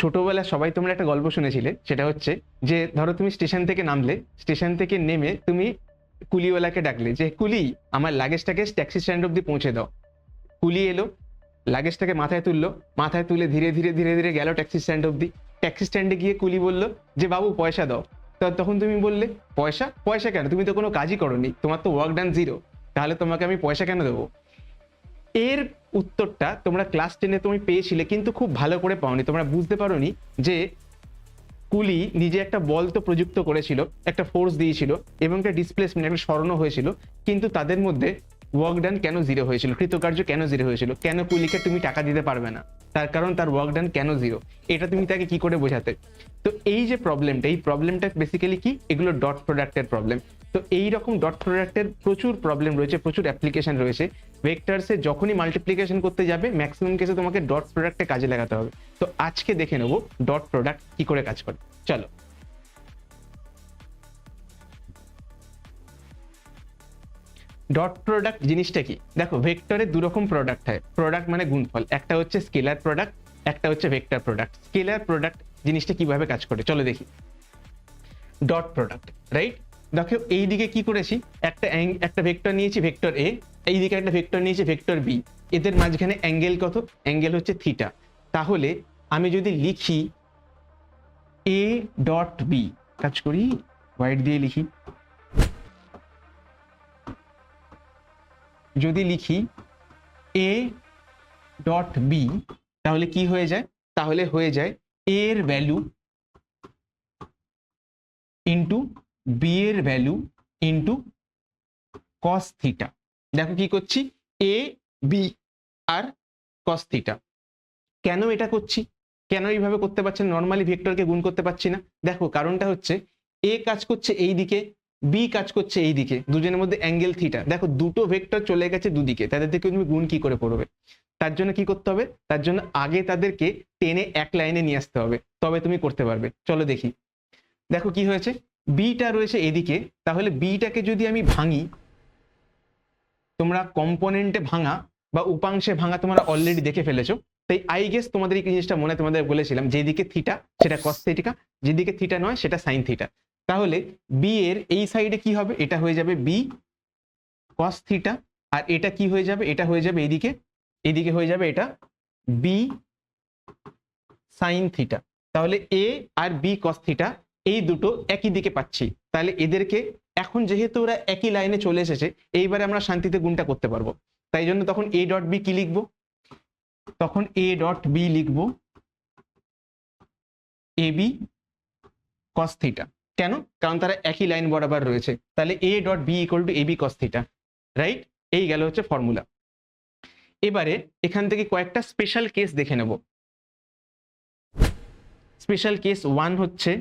ছোটবেলায় সবাই তোমরা একটা গল্প শুনেছিলে, সেটা হচ্ছে যে, ধরো তুমি স্টেশন থেকে নামলে, স্টেশন থেকে নেমে তুমি কুলিওয়ালাকে ডাকলে যে, কুলি, আমার লাগেজটাকে ট্যাক্সি স্ট্যান্ড অব্দি পৌঁছে দাও। কুলি এলো, লাগেজটাকে মাথায় তুললো, মাথায় তুলে ধীরে ধীরে ধীরে ধীরে গেল ট্যাক্সি স্ট্যান্ড অব্দি ট্যাক্সি স্ট্যান্ডে গিয়ে কুলি বলল যে, বাবু, পয়সা দাও। তো তখন তুমি বললে, পয়সা? পয়সা কেন? তুমি তো কোনো কাজই করোনি, তোমার তো ওয়ার্ক ডান জিরো তাহলে তোমাকে আমি পয়সা কেন দেবো? এর উত্তরটা তোমরা ক্লাস টেনে তুমি পেয়েছিলে, কিন্তু খুব ভালো করে পাওনি। তোমরা বুঝতে পারোনি যে কুলি নিজে একটা বল তো প্রযুক্ত করেছিল, একটা ফোর্স দিয়েছিল, এবং একটা ডিসপ্লেসমেন্ট একটা স্মরণ হয়েছিল, কিন্তু তাদের মধ্যে ওয়ার্ক ডান কেন জিরো হয়েছিল? কৃতকার্য কেন জিরো হয়েছিল? কেন কুলিকে তুমি টাকা দিতে পারবে না? তার কারণ তার ওয়ার্ক ডান কেন জিরো এটা তুমি তাকে কি করে বোঝাতে? তো এই যে প্রবলেমটা এই প্রবলেমটা বেসিক্যালি কি? এগুলো ডট প্রোডাক্টের প্রবলেম তো এই রকম ডট প্রোডাক্টের প্রচুর প্রবলেম রয়েছে, প্রচুর অ্যাপ্লিকেশন রয়েছে। ভেক্টরসে যখনই মাল্টিপ্লিকেশন করতে যাবে ম্যাক্সিমাম কেসে তোমাকে ডট প্রোডাক্টে কাজে লাগাতে হবে। তো আজকে দেখে নেব ডট প্রোডাক্ট কি করে কাজ করে। চলো। ডট প্রোডাক্ট জিনিসটা কি? দেখো ভেক্টরে দু রকম প্রোডাক্ট হয়। প্রোডাক্ট মানে গুণফল। একটা হচ্ছে স্কেলার প্রোডাক্ট একটা হচ্ছে ভেক্টর প্রোডাক্ট স্কেলার প্রোডাক্ট জিনিসটা কীভাবে কাজ করে? চলো দেখি। ডট প্রোডাক্ট রাইট দেখো এই দিকে কি করেছি? একটা একটা ভেক্টর নিয়েছি ভেক্টর এ এই দিকে একটা ভেক্টর নিয়েছি, ভেক্টর বি এদের মাঝখানে অ্যাঙ্গেল কত? অ্যাঙ্গেল হচ্ছে থিটা। তাহলে আমি যদি লিখি এ ডট বি কাজ করি, হোয়াইট দিয়ে লিখি। যদি লিখি এ ডট বি তাহলে কি হয়ে যায়? তাহলে হয়ে যায় এর ভ্যালু ইন্টু বি এর ভ্যালু ইন্টু কস থিটা। দেখো কি করছি? A B R cos theta কেন এটা করছি? কেন এইভাবে করতে পারছি নর্মালি ভেক্টরকে গুণ করতে পারছি না। দেখো, কারণটা হচ্ছে এ কাজ করছে এই দিকে বি কাজ করছে এই দিকে, দুজনের মধ্যে অ্যাঙ্গেল থিটা দেখো, দুটো ভেক্টর চলে গেছে দুদিকে, তাদের থেকে তুমি গুণ কি করে পড়বে? তার জন্য কি করতে হবে? তার জন্য আগে তাদেরকে টেনে এক লাইনে নিয়ে আসতে হবে, তবে তুমি করতে পারবে। চলো দেখি। দেখো কি হয়েছে? বিটা রয়েছে এদিকে, তাহলে বিটাকে যদি আমি ভাঙি তোমরা কম্পোনেন্টে ভাঙা বা উপাংশে ভাঙা তোমরা অলরেডি দেখে ফেলেছো। তাই আই গেস তোমাদের এই জিনিসটা মনে তোমাদের বলেছিলাম, যেদিকে থিটা সেটা কস থিটা যেদিকে থিটা নয় সেটা সাইন থিটা তাহলে বি এর এই সাইডে কি হবে? এটা হয়ে যাবে বি কস থিটা আর এটা কি হয়ে যাবে? এটা হয়ে যাবে এদিকে এদিকে হয়ে যাবে এটা বি সাইন থিটা তাহলে এ আর বি কস থিটা এই দুটো একই দিকে পাচ্ছি। তাহলে এদেরকে এখন যেহেতু ওরা একই লাইনে চলে এসেছে, এইবারে আমরা শান্তিতে গুণটা করতে পারব। তাই জন্য তখন এ ডট বি কি লিখব? তখন এ ডট বি লিখব এ বি কস থিটা কেন? কারণ তারা একই লাইন বরাবর রয়েছে। তাহলে A dot B equal to A B cos theta right এই গেল হচ্ছে ফর্মুলা এবারে এখান থেকে কয়েকটা স্পেশাল কেস দেখে নেব। স্পেশাল কেস ওয়ান হচ্ছে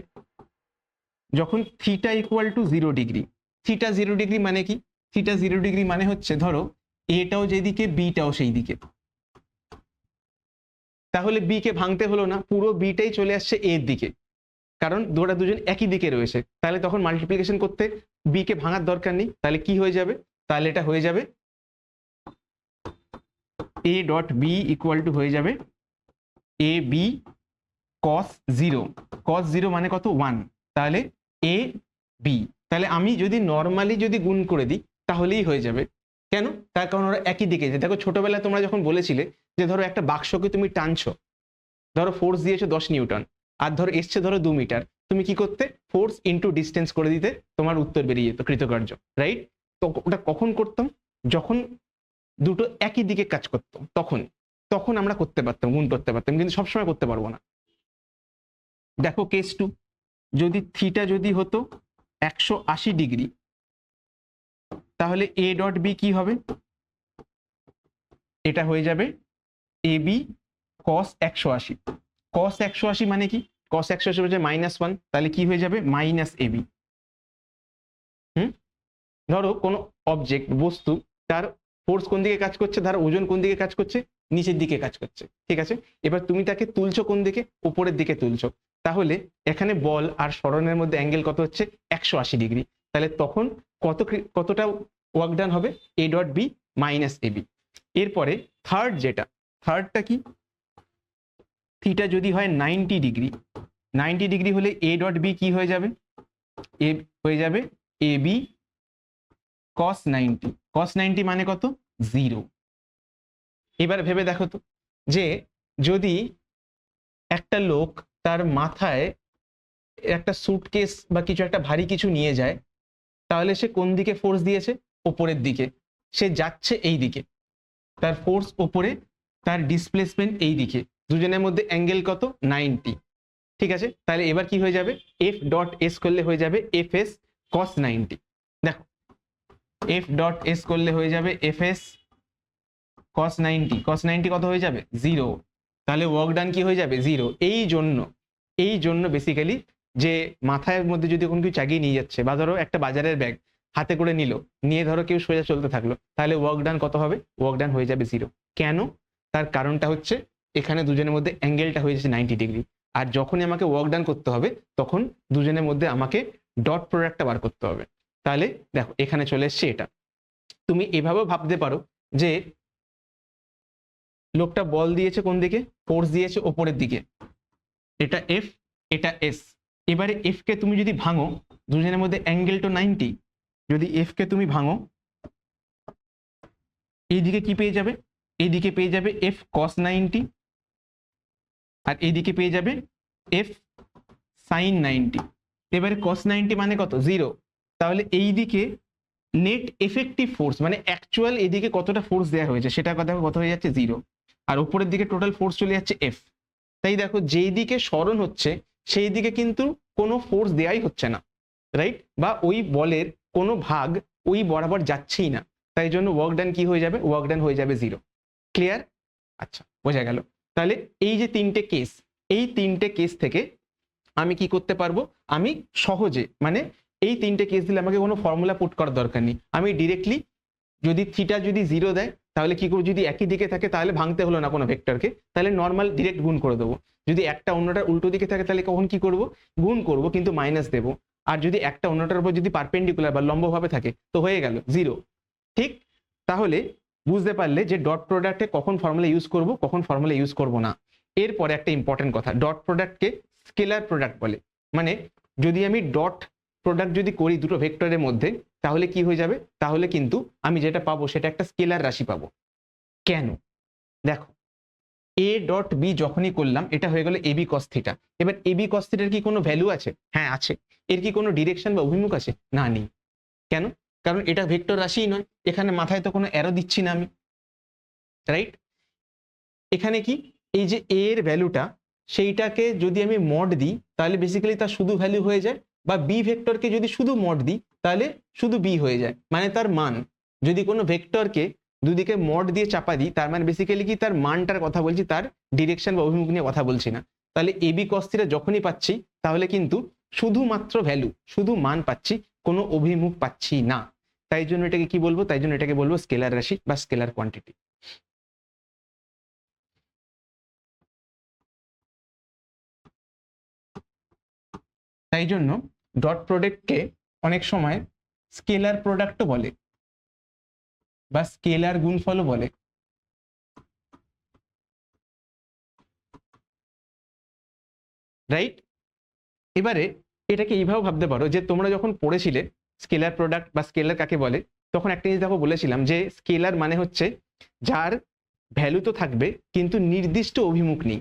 যখন theta equal to zero degree theta zero degree মানে কি? থিটা জিরো ডিগ্রি মানে হচ্ছে, ধরো এটাও যেদিকে বিটাও সেই দিকে তাহলে বি কে ভাঙতে হলো না, পুরো বিটাই চলে আসছে এর দিকে। কারণ দুটা দুজন একই দিকে রয়েছে। তাহলে তখন মাল্টিপ্লিকেশন করতে বি কে ভাঙার দরকার নেই। তাহলে কি হয়ে যাবে? তাহলে এটা হয়ে যাবে A dot B equal to হয়ে যাবে A B cos zero cos zero মানে কত? ওয়ান তাহলে এ বি তাহলে আমি যদি নর্মালি যদি গুণ করে দিই, তাহলেই হয়ে যাবে। কেন? তার কারণ ওরা একই দিকে যে দেখো, ছোটবেলায় তোমরা যখন বলেছিলে যে, ধরো একটা বাক্সকে তুমি টানছো, ধরো ফোর্স দিয়েছ দশ নিউটন, আর ধরো এসছে ধরো দু মিটার, তুমি কি করতে? ফোর্স ইন্টু ডিস্টেন্স করে দিতে তোমার উত্তর বেরিয়ে যেত, কৃতকার্য রাইট তো ওটা কখন করতাম? যখন দুটো একই দিকে কাজ করতাম তখন। তখন আমরা করতে পারতাম, গুণ করতে পারতাম, কিন্তু সবসময় করতে পারব না। দেখো কেস টু যদি থিটা যদি হতো একশো আশি ডিগ্রি, তাহলে এ ডট বি কি হবে? এটা হয়ে যাবে এ বি কস একশো আশি। কস একশো আশি মানে কি? কস একশো আশি হচ্ছে মাইনাস ওয়ান তাহলে কি হয়ে যাবে? মাইনাস এ বি হুম? ধরো কোনো অবজেক্ট বস্তু, তার ফোর্স কোন দিকে কাজ করছে? তার ওজন কোন দিকে কাজ করছে? নিচের দিকে কাজ করছে। ঠিক আছে? এবার তুমি তাকে তুলছো কোন দিকে? উপরের দিকে তুলছো। তাহলে এখানে বল আর স্মরণের মধ্যে অ্যাঙ্গেল কত হচ্ছে? একশো আশি ডিগ্রি। তাহলে তখন কত কতটা ওয়ার্ক ডান হবে? A dot B minus A B এরপরে থার্ড যেটা থার্ডটা কি? থিটা যদি হয় নাইনটি ডিগ্রি নাইনটি ডিগ্রি হলে এ ডট বি কি হয়ে যাবে? এ হয়ে যাবে A B cos ninety cos ninety মানে কত? জিরো এবার ভেবে দেখো তো যে যদি একটা লোক তার মাথায় একটা সুটকেস বা কিছু একটা ভারী কিছু নিয়ে যায়, তাহলে সে কোন দিকে ফোর্স দিয়েছে? ওপরের দিকে। সে যাচ্ছে এই দিকে। তার ফোর্স ওপরে, তার ডিসপ্লেসমেন্ট এই দিকে। দুজনের মধ্যে অ্যাঙ্গেল কত? নাইনটি ঠিক আছে? তাহলে এবার কি হয়ে যাবে? এফ ডট এস করলে হয়ে যাবে এফ এস কস নাইনটি দেখো এফ ডট এস করলে হয়ে যাবে F S cos ninety cos ninety কত হয়ে যাবে? জিরো তাহলে ওয়ার্ক ডান কি হয়ে যাবে? জিরো এই জন্য এই জন্য বেসিক্যালি যে মাথায় মধ্যে যদি কোনো কিছু চাগিয়ে নিয়ে যাচ্ছে বা ধরো একটা বাজারের ব্যাগ হাতে করে নিল, নিয়ে ধরো কেউ সোজা চলতে থাকল, তাহলে ওয়ার্ক ডান কত হবে? ওয়ার্ক ডান হয়ে যাবে জিরো কেন? তার কারণটা হচ্ছে এখানে দুজনের মধ্যে অ্যাঙ্গেলটা হয়ে যাচ্ছে নাইনটি ডিগ্রি আর যখনই আমাকে ওয়ার্ক ডান করতে হবে, তখন দুজনের মধ্যে আমাকে ডট প্রোডাক্টটা বার করতে হবে। তাহলে দেখো, এখানে চলে এসছে এটা। তুমি এভাবেও ভাবতে পারো যে লোকটা বল দিয়েছে কোন দিকে? ফোর্স দিয়েছে ওপরের দিকে। এটা এফ এটা এস এবারে এফ কে তুমি যদি ভাঙো, দুজনের মধ্যে অ্যাঙ্গেল তো নাইনটি যদি এফ কে তুমি ভাঙো, এইদিকে কি পেয়ে যাবে? এইদিকে পেয়ে যাবে এফ কস নাইনটি আর এইদিকে পেয়ে যাবে এফ সাইন নাইনটি এবারে কস নাইনটি মানে কত? জিরো তাহলে এইদিকে নেট এফেক্টিভ ফোর্স মানে অ্যাকচুয়াল এদিকে কতটা ফোর্স দেওয়া হয়েছে সেটা কথা কত হয়ে যাচ্ছে? জিরো আর উপরের দিকে টোটাল ফোর্স চলে যাচ্ছে এফ তাই দেখো যেই দিকে স্মরণ হচ্ছে, সেই দিকে কিন্তু কোনো ফোর্স দেওয়াই হচ্ছে না রাইট বা ওই বলের কোনো ভাগ ওই বরাবর যাচ্ছেই না। তাই জন্য ওয়ার্ক ডান কি হয়ে যাবে? ওয়ার্ক ডান হয়ে যাবে জিরো ক্লিয়ার আচ্ছা বোঝা গেল। তাহলে এই যে তিনটে কেস এই তিনটে কেস থেকে আমি কি করতে পারব? আমি সহজে মানে এই তিনটে কেস দিলে আমাকে কোনো ফর্মুলা পুট করার দরকার নেই। আমি ডিরেক্টলি যদি থিটা যদি জিরো দেয়, তাহলে কি করব? যদি একই দিকে থাকে, তাহলে ভাঙতে হলো না কোনো ভেক্টরকে। তাহলে নর্মাল ডিরেক্ট গুণ করে দেবো। যদি একটা অন্যটার উল্টো দিকে থাকে, তাহলে কখন কি করব? গুণ করব, কিন্তু মাইনাস দেব। আর যদি একটা অন্যটার উপর যদি পারপেন্ডিকুলার বা লম্বভাবে থাকে, তো হয়ে গেল জিরো ঠিক? তাহলে বুঝতে পারলে যে ডট প্রোডাক্টে কখন ফর্মুলা ইউজ করব, কখন ফর্মুলা ইউজ করব না। এরপরে একটা ইম্পর্টেন্ট কথা ডট প্রোডাক্টকে স্কেলার প্রোডাক্ট বলে। মানে যদি আমি ডট প্রোডাক্ট যদি করি দুটো ভেক্টরের মধ্যে, তাহলে কি হয়ে যাবে? তাহলে কিন্তু আমি যেটা পাবো সেটা একটা স্কেলার রাশি পাবো। কেন? দেখো এ ডট বি যখনই করলাম, এটা হয়ে গেল এবি কস থিটা এবার এবি কস থিটার কি কোনো ভ্যালু আছে? হ্যাঁ আছে। এর কি কোনো ডিরেকশন বা অভিমুখ আছে? না, নেই। কেন? কারণ এটা ভেক্টর রাশিই নয়। এখানে মাথায় তো কোনো অ্যারো দিচ্ছি না আমি। রাইট এখানে কি? এই যে এর ভ্যালুটা সেইটাকে যদি আমি মড দিই, তাহলে বেসিক্যালি তার শুধু ভ্যালু হয়ে যায়। বা বি ভেক্টরকে যদি শুধু মড দিই, তাহলে শুধু বি হয়ে যায় মানে তার মান। যদি কোনো ভেক্টরকে দুদিকে মড দিয়ে চাপা দিই, তার মানে বেসিক্যালি কি তার মানটার কথা বলছি, তার ডিরেকশন বা অভিমুখ নিয়ে কথা বলছি না। তাহলে এবি কস্তিরা যখনই পাচ্ছি, তাহলে কিন্তু শুধুমাত্র ভ্যালু শুধু মান পাচ্ছি, কোনো অভিমুখ পাচ্ছি না। তাই জন্য এটাকে কি বলব? তাই জন্য এটাকে বলব স্কেলার রাশি বা স্কেলার কোয়ান্টিটি তাই জন্য ডট প্রোডাক্টকে অনেক সময় স্কেলার প্রোডাক্টও বলে বা স্কেলার গুণফলও বলে। রাইট এবারে এটাকে এইভাবে ভাবতে পারো যে তোমরা যখন পড়েছিলে স্কেলার প্রোডাক্ট বা স্কেলার কাকে বলে, তখন একটা জিনিস দেখো বলেছিলাম যে স্কেলার মানে হচ্ছে যার ভ্যালু তো থাকবে কিন্তু নির্দিষ্ট অভিমুখ নেই।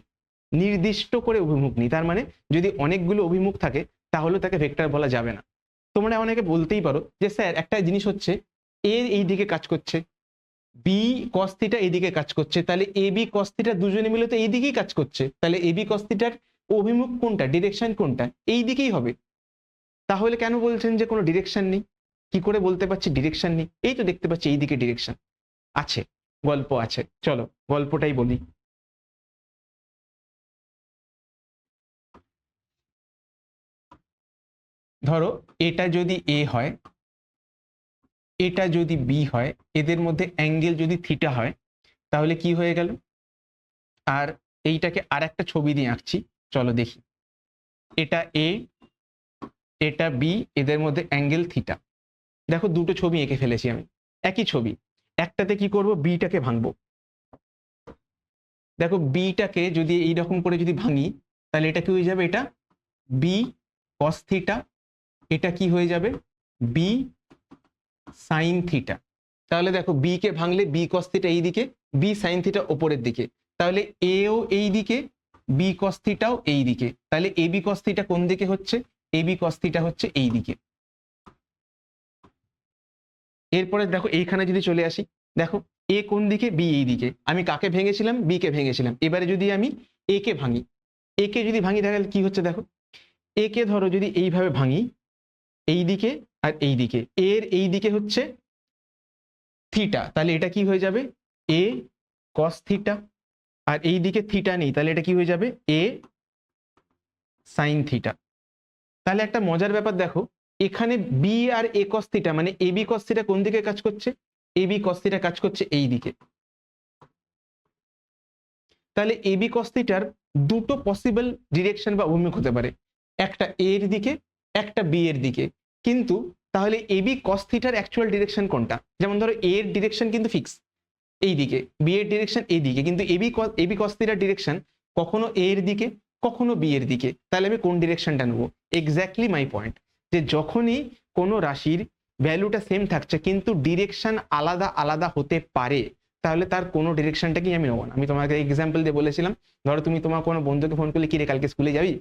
নির্দিষ্ট করে অভিমুখ নেই। তার মানে যদি অনেকগুলো অভিমুখ থাকে তাহলে তাকে ভেক্টর বলা যাবে না। তোমরা অনেকে বলতেই পারো যে, স্যার, একটা জিনিস হচ্ছে, এ এই দিকে কাজ করছে বি কস্তিটা এইদিকে কাজ করছে, তাহলে এ বি কস্তিটা দুজনে মিলে তো এই দিকেই কাজ করছে। তাহলে এ বি কস্তিটার অভিমুখ কোনটা ডিরেকশন কোনটা, এই দিকেই হবে। তাহলে কেন বলছেন যে কোনো ডিরেকশন নেই? কি করে বলতে পারছি ডিরেকশন নেই? এই তো দেখতে পাচ্ছি এই দিকে ডিরেকশন আছে, গল্প আছে। চলো, গল্পটাই বলি। ধরো, এটা যদি এ হয়, এটা যদি বি হয়, এদের মধ্যে অ্যাঙ্গেল যদি থিটা হয়, তাহলে কি হয়ে গেল? আর এইটাকে আর একটা ছবি দিয়ে আঁকছি, চলো দেখি। এটা এ এটা বি এদের মধ্যে অ্যাঙ্গেল থিটা দেখো, দুটো ছবি এঁকে ফেলেছি আমি, একই ছবি। একটাতে কি করব? বিটাকে ভাঙবো। দেখো বিটাকে যদি এইরকম করে যদি ভাঙি, তাহলে এটা কি হয়ে যাবে? এটা বি কস থিটা এটা কি হয়ে যাবে? বি সাইন থিটা তাহলে দেখো বি কে ভাঙলে বি কস থিটা এই দিকে বি সাইন থিটা ওপরের দিকে। তাহলে এও এই দিকে বি কস থিটাও এই দিকে। তাহলে এ বি কস থিটা কোন দিকে হচ্ছে? এ বি কস থিটা হচ্ছে এই দিকে। এরপরে দেখো এইখানে যদি চলে আসি, দেখো এ কোন দিকে বি এই দিকে। আমি কাকে ভেঙেছিলাম? বি কে ভেঙেছিলাম। এবারে যদি আমি এ কে ভাঙি এ কে যদি ভাঙি তাহলে কি হচ্ছে দেখো? এ কে ধরো যদি এইভাবে ভাঙি এই দিকে আর এই দিকে এর এই দিকে হচ্ছে থিটা তাহলে এটা কি হয়ে যাবে? এ কস থিটা আর এই দিকে থিটা নেই, তাহলে এটা কি হয়ে যাবে? এ সাইন থিটা তাহলে একটা মজার ব্যাপার দেখো, এখানে বি আর এ কস থিটা মানে এ বি কস থিটা কোন দিকে কাজ করছে? এ বি কস থিটা কাজ করছে এই দিকে তাহলে এ বি কস থিটার দুটো পসিবল ডিরেকশন বা অভিমুখ হতে পারে। একটা এর দিকে, একটা বি এর দিকে। কিন্তু তাহলে এ বি কস থিটার অ্যাকচুয়াল ডিরেকশন কোনটা? যেমন ধরো এ এর ডিরেকশন কিন্তু ফিক্স এই দিকে। বি এর ডিরেকশন এই দিকে। কিন্তু এবি এবি কস থিটার ডিরেকশন কখনো এ এর দিকে, কখনো বি এর দিকে। তাহলে আমি কোন ডিরেকশনটা নেব? এক্স্যাক্টলি মাই পয়েন্ট যে যখনই কোনো রাশির ভ্যালুটা সেম থাকছে, কিন্তু ডিরেকশন আলাদা আলাদা হতে পারে, তাহলে তার কোনো ডিরেকশনটাকেই আমি নেব না। আমি তোমাকে এক্সাম্পল দিয়ে বলেছিলাম, ধরো তুমি তোমার কোনো বন্ধুকে ফোন করলে কি রে কালকে স্কুলে যাবি?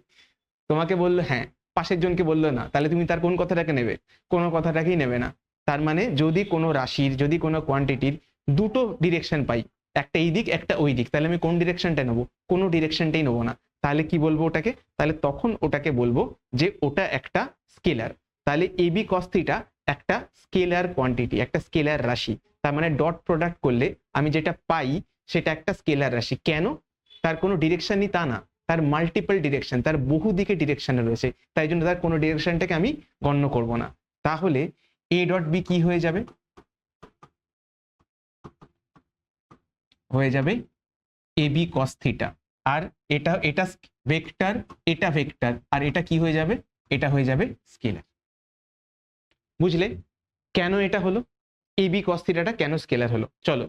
তোমাকে বলল হ্যাঁ। পাশের জনকে বলল না, তাহলে তুমি তার কোন কথাটাকে নেবে? কোনো কথাটাকেই নেবে না। তার মানে যদি কোনো রাশির, যদি কোনো কোয়ান্টিটির দুটো ডিরেকশন পাই, একটা এই দিক, একটা ওই দিক, তাহলে আমি কোন ডিরেকশনটা নেব? কোনো ডিরেকশনটাই নেব না। তাহলে কি বলব ওটাকে? তাহলে তখন ওটাকে বলব যে ওটা একটা স্কেলার তাহলে এবি কস্তিটা একটা স্কেলার কোয়ান্টিটি একটা স্কেলার রাশি। তার মানে ডট প্রোডাক্ট করলে আমি যেটা পাই সেটা একটা স্কেলার রাশি। কেন? তার কোনো ডিরেকশন তা না। তার মাল্টিপল ডিরেকশন তার বহু দিকে ডিরেকশনে রয়েছে। তাই জন্য তার কোনো ডিরেকশনটাকে আমি গণ্য করব না। তাহলে এ ডট বি কি হয়ে যাবে? হয়ে যাবে এ বি কস থিটা আর এটা এটা ভেক্টর এটা ভেক্টর আর এটা কি হয়ে যাবে? এটা হয়ে যাবে স্কেলার বুঝলে? কেন এটা হলো? এ বি কস থিটাটা কেন স্কেলার হলো? চলো।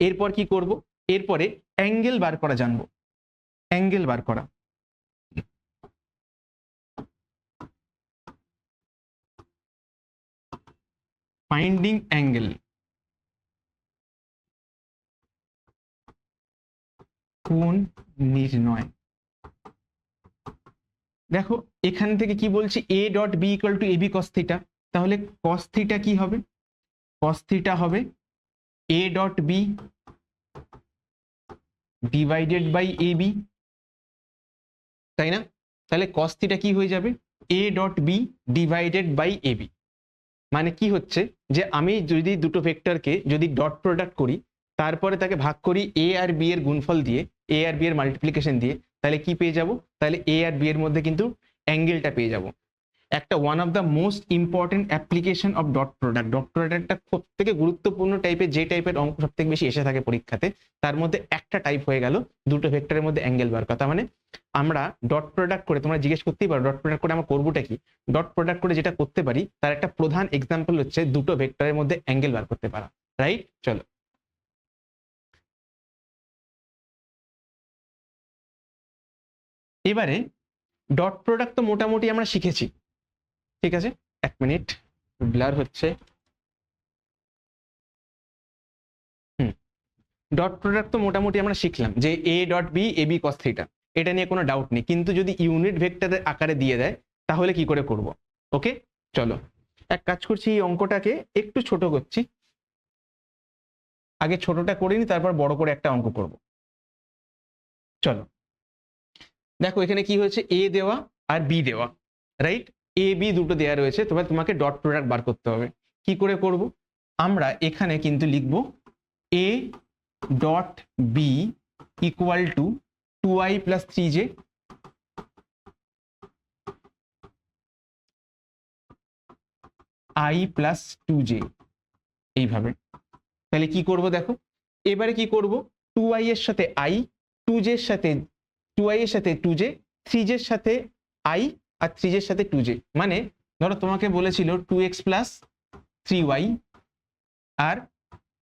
এরপর কি করব? এরপরে অ্যাঙ্গেল বার করা জানব। অ্যাঙ্গেল বার করা। Finding angle. কোণ নির্ণয়? দেখো, এখান থেকে কি বলছি? A dot B equal to A B cos theta তাহলে কস থিটা কি হবে? কস থিটা হবে A dot B divided by A B তাই না? তাহলে থিটা কি হয়ে যাবে? A dot B divided by A B মানে কি হচ্ছে? যে আমি যদি দুটো ভেক্টরকে যদি ডট প্রোডাক্ট করি, তারপরে তাকে ভাগ করি এ আর বি এর গুণফল দিয়ে এ আর বি এর মাল্টিপ্লিকেশন দিয়ে, তাহলে কি পেয়ে যাব? তাহলে এ আর বি এর মধ্যে কিন্তু অ্যাঙ্গেলটা পেয়ে যাব। একটা one of the most important application of dot product dot প্রোডাক্টটা সব থেকে গুরুত্বপূর্ণ টাইপের যে টাইপের অঙ্ক সব থেকে বেশি এসে থাকে পরীক্ষাতে, তার মধ্যে একটা টাইপ হয়ে গেল, দুটো ভেক্টরের মধ্যে অ্যাঙ্গেল বার কথা মানে আমরা ডট প্রোডাক্ট করে, তোমরা জিজ্ঞেস করতেই পারো ডট প্রোডাক্ট করে আমরা করবোটা কি? ডট প্রোডাক্ট করে যেটা করতে পারি, তার একটা প্রধান এক্সাম্পল হচ্ছে দুটো ভেক্টরের মধ্যে অ্যাঙ্গেল বার করতে পারা। রাইট চলো। এবারে ডট প্রোডাক্ট তো মোটামুটি আমরা শিখেছি। ঠিক আছে? এক মিনিট। ব্লার হচ্ছে। ডট প্রোডাক্ট তো মোটামুটি আমরা শিখলাম যে A dot B A B cos এটা নিয়ে কোনো ডাউট নেই। কিন্তু যদি ইউনিট ভেক্টরের আকারে দিয়ে দেয়, তাহলে কি করে করব? ওকে চলো। এক কাজ করছি, এই অঙ্কটাকে একটু ছোট করছি। আগে ছোটটা করে নি, তারপর বড় করে একটা অঙ্ক করব। চলো। দেখো, এখানে কি হয়েছে? এ দেওয়া আর বি দেওয়া রাইট এ বি দুটো দেওয়া রয়েছে, তবে তোমাকে ডট প্রোডাক্ট বার করতে হবে। কি করে করব? আমরা এখানে কিন্তু লিখব A dot B equal to two I plus three J I plus two J এইভাবে। তাহলে কি করব দেখো? এবারে কি করব? টু আই এর সাথে আই টু জের সাথে টু আই এর সাথে টু জে থ্রি জের সাথে আই আর থ্রি জের সাথে টু জে মানে ধরো তোমাকে বলেছিল two X plus three Y আর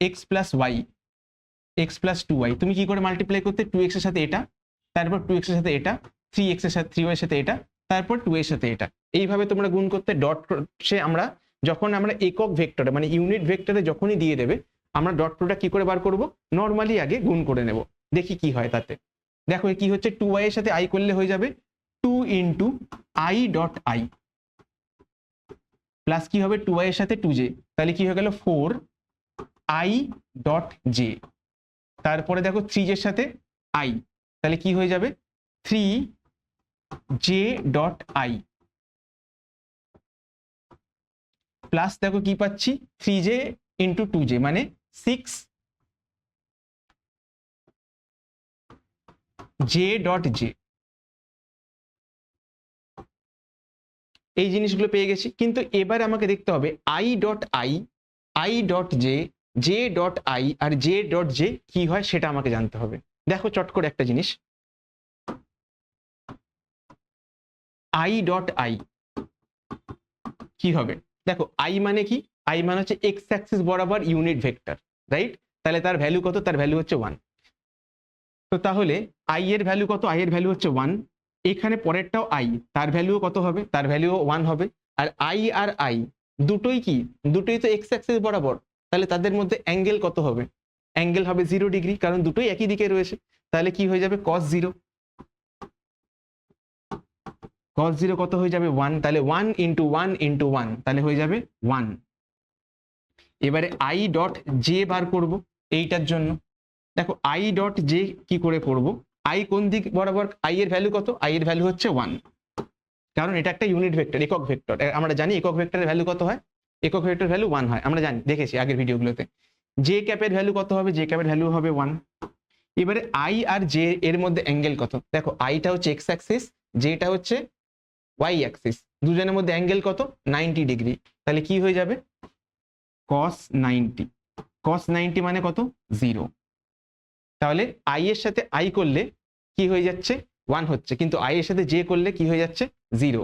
X plus Y X plus two Y তুমি কি করে মাল্টিপ্লাই করতে টু এক্সের সাথে এটা, তারপর টু এক্সের সাথে এটা থ্রি এক্সের সাথে থ্রি ওয়াই সাথে এটা, তারপর টু এর সাথে এটা, এইভাবে তোমরা গুণ করতে ডট সে আমরা যখন আমরা একক ভেক্টরে মানে ইউনিট ভেক্টরে যখনই দিয়ে দেবে, আমরা ডট প্রোডাক্ট কি করে বার করব? নর্মালি আগে গুণ করে নেব, দেখি কি হয় তাতে। দেখো কি হচ্ছে টু ওয়াই এর সাথে আই করলে হয়ে যাবে two into I dot I plus কি হবে টু এর সাথে টু জে তাহলে কি হয়ে গেল ফোর আই ডট জে তারপরে দেখো থ্রি জের সাথে আই তাহলে কি হয়ে যাবে? Three J dot I plus দেখো কি পাচ্ছি? Three J into two J মানে সিক্স জে ডট জে এই জিনিসগুলো পেয়ে গেছি। কিন্তু এবার আমাকে দেখতে হবে I dot I I dot J J dot I R J dot J কি হয় সেটা আমাকে জানতে হবে। দেখো চট করে একটা জিনিস। আই ডট আই কি হবে? দেখো আই মানে কি? আই মানে হচ্ছে এক্স অ্যাক্সিস বরাবর ইউনিট ভেক্টর রাইট তাহলে তার ভ্যালু কত? তার ভ্যালু হচ্ছে ওয়ান তো তাহলে আই এর ভ্যালু কত? আই এর ভ্যালু হচ্ছে ওয়ান এখানে পরেরটাও আই তার ভ্যালুও কত হবে? তার ভ্যালুও ওয়ান হবে। আর আই আর আই দুটোই কি? দুটোই তো এক্স অ্যাক্সিস বরাবর। তাহলে তাদের মধ্যে অ্যাঙ্গেল কত হবে? অ্যাঙ্গেল হবে জিরো ডিগ্রি কারণ দুটোই একই দিকে রয়েছে। তাহলে কি হয়ে যাবে? কস জিরো কস জিরো কত হয়ে যাবে? ওয়ান তাহলে one into one into one তাহলে হয়ে যাবে ওয়ান এবারে আই ডট জে বার করব, এইটার জন্য। দেখো আই ডট জে কি করে করব? আই কোন দিক বরাবর? আই এর ভ্যালু কত? আই এর ভ্যালু হচ্ছে ওয়ান কারণ এটা একটা ইউনিট ভেক্টর একক ভেক্টর আমরা জানি একক ভেক্টরের ভ্যালু কত হয়? একক ভেক্টর ভ্যালু ওয়ান হয়। আমরা জানি, দেখেছি আগের ভিডিওগুলোতে জে ক্যাপের ভ্যালু কত হবে? জে ক্যাপের ভ্যালু হবে ওয়ান এবারে আই আর জে এর মধ্যে অ্যাঙ্গেল কত? দেখো আইটা হচ্ছে এক্স অ্যাক্সিস জেটা হচ্ছে ওয়াই অ্যাক্সিস দুজনের মধ্যে অ্যাঙ্গেল কত? নাইনটি ডিগ্রি তাহলে কি হয়ে যাবে? কস নাইনটি কস নাইনটি মানে কত? জিরো তাহলে আই এর সাথে আই করলে কি হয়ে যাচ্ছে? ওয়ান হচ্ছে। কিন্তু আই এর সাথে জে করলে কি হয়ে যাচ্ছে? জিরো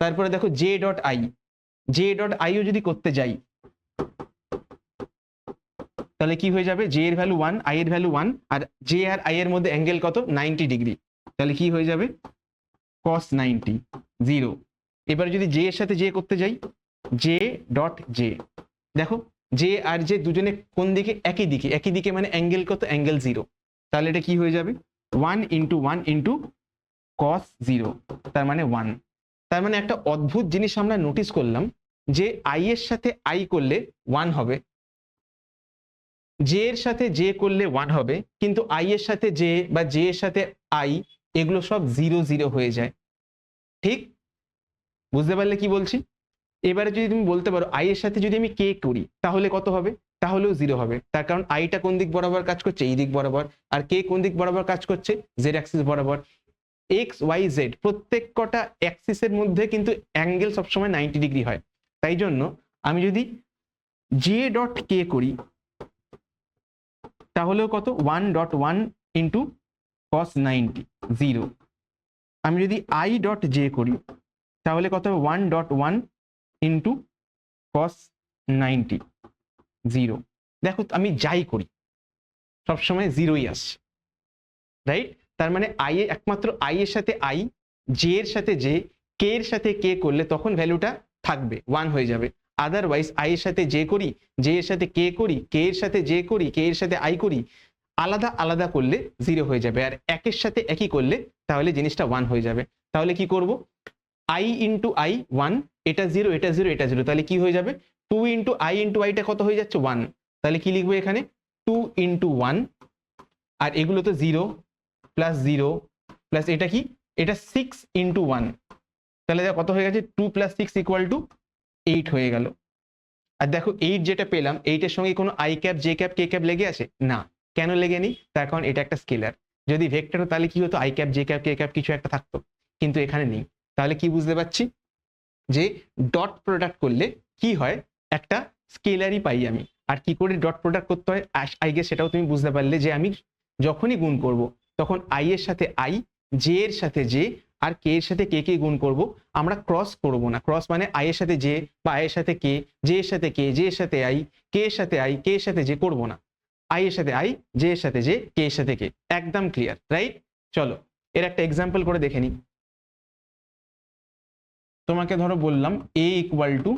তারপরে দেখো J dot I J dot আইও যদি করতে যাই, তাহলে কি হয়ে যাবে? জে এর ভ্যালু ওয়ান আই এর ভ্যালু ওয়ান আর জে আর আই এর মধ্যে অ্যাঙ্গেল কত? নাইনটি ডিগ্রি তাহলে কি হয়ে যাবে? কস নাইনটি জিরো এবার যদি জে এর সাথে জে করতে যাই জে ডট জে দেখো জে আর জে দুজনে কোন দিকে? একই দিকে। একই দিকে মানে অ্যাঙ্গেল কত? অ্যাঙ্গেল জিরো তাহলে এটা কি হয়ে যাবে? One into one into cos zero তার মানে ওয়ান তার মানে একটা অদ্ভুত জিনিস আমরা নোটিস করলাম যে আই এর সাথে আই করলে ওয়ান হবে। জে এর সাথে জে করলে ওয়ান হবে, কিন্তু আই এর সাথে জে বা জে এর সাথে আই এগুলো সব জিরো জিরো হয়ে যায়। ঠিক? বুঝতে পারলে কি বলছি? এবারে যদি তুমি বলতে পারো আই এর সাথে যদি আমি কে করি, তাহলে কত হবে? তাহলেও জিরো হবে। তার কারণ আইটা কোন দিক বরাবর কাজ করছে? এই দিক বরাবর। আর কে কোন দিক বরাবর কাজ করছে? জেড অ্যাক্সিস বরাবর। এক্স ওয়াই জেড প্রত্যেক কটা অ্যাক্সিসের মধ্যে কিন্তু অ্যাঙ্গেল সবসময় নাইনটি ডিগ্রি হয়। তাই জন্য আমি যদি জে ডট কে করি, তাহলেও কত? One dot one into cos ninety zero আমি যদি আই ডট জে করি, তাহলে কত? হবে one dot one into cos ninety zero দেখো, আমি যাই করি, সবসময় জিরোই আসছে। রাইট তার মানে আই এ একমাত্র আই এর সাথে আই জে এর সাথে জে কে এর সাথে কে করলে তখন ভ্যালুটা থাকবে ওয়ান হয়ে যাবে। আদারওয়াইজ আই এর সাথে জে করি জে এর সাথে কে করি কে এর সাথে জে করি কে এর সাথে আই করি, আলাদা আলাদা করলে জিরো হয়ে যাবে। আর একের সাথে একই করলে তাহলে জিনিসটা ওয়ান হয়ে যাবে। তাহলে কি করব? আই ইন্টু আই ওয়ান এটা জিরো এটা জিরো এটা জিরো তাহলে কি হয়ে যাবে? টু ইন্টু আই ইন্টু আইটা কত হয়ে যাচ্ছে? ওয়ান তাহলে কি লিখব এখানে? টু ইন্টু ওয়ান আর এগুলো তো জিরো প্লাস জিরো প্লাস এটা কি? এটা সিক্স ইন্টু ওয়ান তাহলে দেখো কত হয়ে গেছে? Two plus six equal to eight হয়ে গেল। আর দেখো এইট যেটা পেলাম এইটের সঙ্গে কোনো I cap J cap K cap লেগে আছে? না। কেন লেগে নেই? তার কারণ এটা একটা স্কেলার যদি ভেক্টর তাহলে কি হতো? I cap J cap K cap কিছু একটা থাকতো, কিন্তু এখানে নেই। তাহলে কি বুঝতে পারছি? যে ডট প্রোডাক্ট করলে কি হয়? একটা স্কেলারই পাই আমি আর কি করে ডট প্রোডাক্ট করতে হয় আই গেস সেটাও তুমি বুঝতে পারলে যে আমি যখনই গুণ করব তখন আই এর সাথে আই জে এর সাথে জে আর কে এর সাথে কে কে গুণ করব আমরা ক্রস করব না ক্রস মানে আই এর সাথে জে বা আই এর সাথে কে জে এর সাথে কে জে এর সাথে আই কে এর সাথে আই কে এর সাথে জে করব না আই এর সাথে আই জে এর সাথে জে কে এর সাথে কে একদম ক্লিয়ার রাইট চলো এর একটা এক্সাম্পল করে দেখে নিই তোমাকে ধরো বললাম A equal to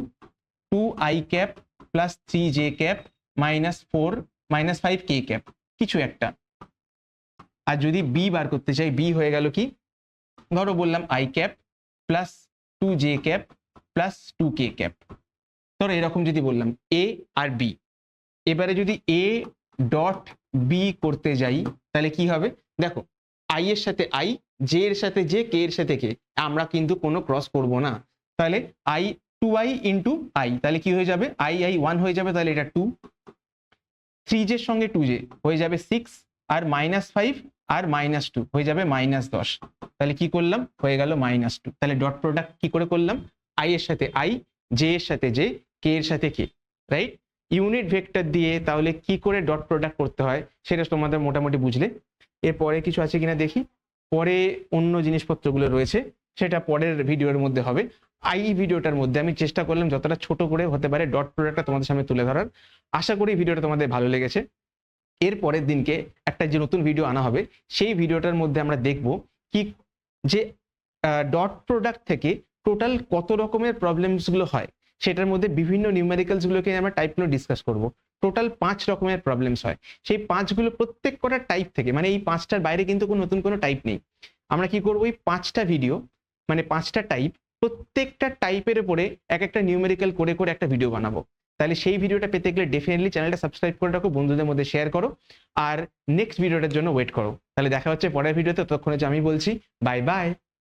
two I cap plus three J cap minus four minus five K cap কিছু একটা। আর যদি বি বার করতে চাই বি হয়ে গেল কি? ধরো বললাম I cap plus two J cap plus two K cap ধরো এরকম যদি বললাম এ আর বি এবারে যদি এ ডট বি করতে যাই, তাহলে কি হবে? দেখো আই এর সাথে আই জে এর সাথে জে কে এর সাথে কে আমরা কিন্তু কোনো ক্রস করব না। তাহলে I two I into I তাহলে কি হয়ে যাবে? আই আই ওয়ান হয়ে যাবে, তাহলে এটা টু থ্রি জের সঙ্গে টু জে হয়ে যাবে সিক্স আর মাইনাস ফাইভ আর মাইনাস টু হয়ে যাবে মাইনাস দশ। তাহলে কি করলাম? হয়ে গেল মাইনাস টু তাহলে ডট প্রোডাক্ট কি করে করলাম? আই এর সাথে আই জে এর সাথে জে কে এর সাথে কে রাইট ইউনিট ভেক্টর দিয়ে তাহলে কি করে ডট প্রোডাক্ট করতে হয়? সেটা তোমাদের মোটামুটি বুঝলে। এরপরে কিছু আছে কিনা দেখি? পরে অন্য জিনিসপত্রগুলো রয়েছে। সেটা পরের ভিডিওর মধ্যে হবে। আই ভিডিওটার মধ্যে আমি চেষ্টা করলাম যতটা ছোট করে হতে পারে ডট প্রোডাক্টটা তোমাদের সামনে তুলে ধরার। আশা করি ভিডিওটা তোমাদের ভালো লেগেছে। এর পরের দিনকে একটা যে নতুন ভিডিও আনা হবে, সেই ভিডিওটার মধ্যে আমরা দেখব কি যে ডট প্রোডাক্ট থেকে টোটাল কত রকমের প্রবলেমসগুলো হয়, সেটার মধ্যে বিভিন্ন নিউমেরিক্যালসগুলোকে আমরা টাইপগুলো ডিসকাস করব। টোটাল পাঁচ রকমের প্রবলেমস হয়। সেই পাঁচগুলো প্রত্যেক কটা টাইপ থেকে মানে এই পাঁচটার বাইরে কিন্তু কোনো নতুন কোনো টাইপ নেই। আমরা কি করব, এই পাঁচটা ভিডিও মানে পাঁচটা টাইপ প্রত্যেকটা টাইপের উপরে এক একটা নিউমেরিক্যাল করে করে একটা ভিডিও বানাবো। তাহলে সেই ভিডিওটা পেতে গেলে ডেফিনেটলি চ্যানেলটা সাবস্ক্রাইব করে রাখো, বন্ধুদের মধ্যে শেয়ার করো, আর নেক্সট ভিডিওটার জন্য ওয়েট করো। তাহলে দেখা হচ্ছে পরের ভিডিওতে ততক্ষণে যে আমি বলছি বাই বাই